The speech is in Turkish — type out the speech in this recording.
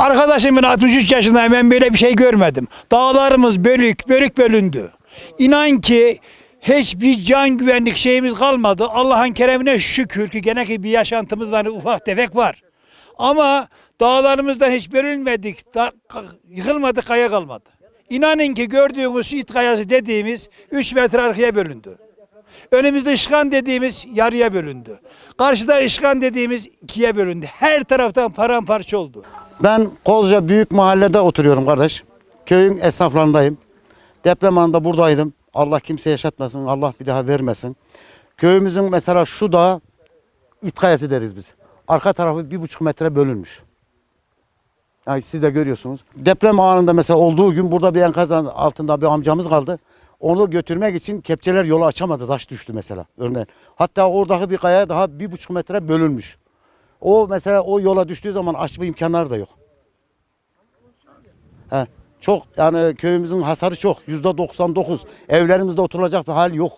Arkadaşım ben 63 yaşındayım ben böyle bir şey görmedim. Dağlarımız bölük bölük bölündü. İnan ki hiçbir can güvenlik şeyimiz kalmadı. Allah'ın keremine şükür ki gene ki bir yaşantımız var ufak tefek var. Ama dağlarımızdan hiç bölünmedik, da, yıkılmadı, kaya kalmadı. İnanın ki gördüğünüz it kayası dediğimiz 3 metre arkaya bölündü. Önümüzde ışkan dediğimiz yarıya bölündü. Karşıda ışkan dediğimiz ikiye bölündü. Her taraftan paramparça oldu. Ben Kozca Büyük Mahalle'de oturuyorum kardeş. Köyün esnaflarındayım. Deprem anında buradaydım. Allah kimse yaşatmasın, Allah bir daha vermesin. Köyümüzün mesela şu da it kayası deriz biz. Arka tarafı bir buçuk metre bölünmüş. Yani siz de görüyorsunuz. Deprem anında mesela olduğu gün burada bir enkazın altında bir amcamız kaldı. Onu götürmek için kepçeler yolu açamadı. Taş düştü mesela örneğin. Hatta oradaki bir kaya daha bir buçuk metre bölünmüş. O mesela o yola düştüğü zaman açma imkanları da yok. He, çok yani köyümüzün hasarı çok. Yüzde 99. Evlerimizde oturulacak bir hal yok.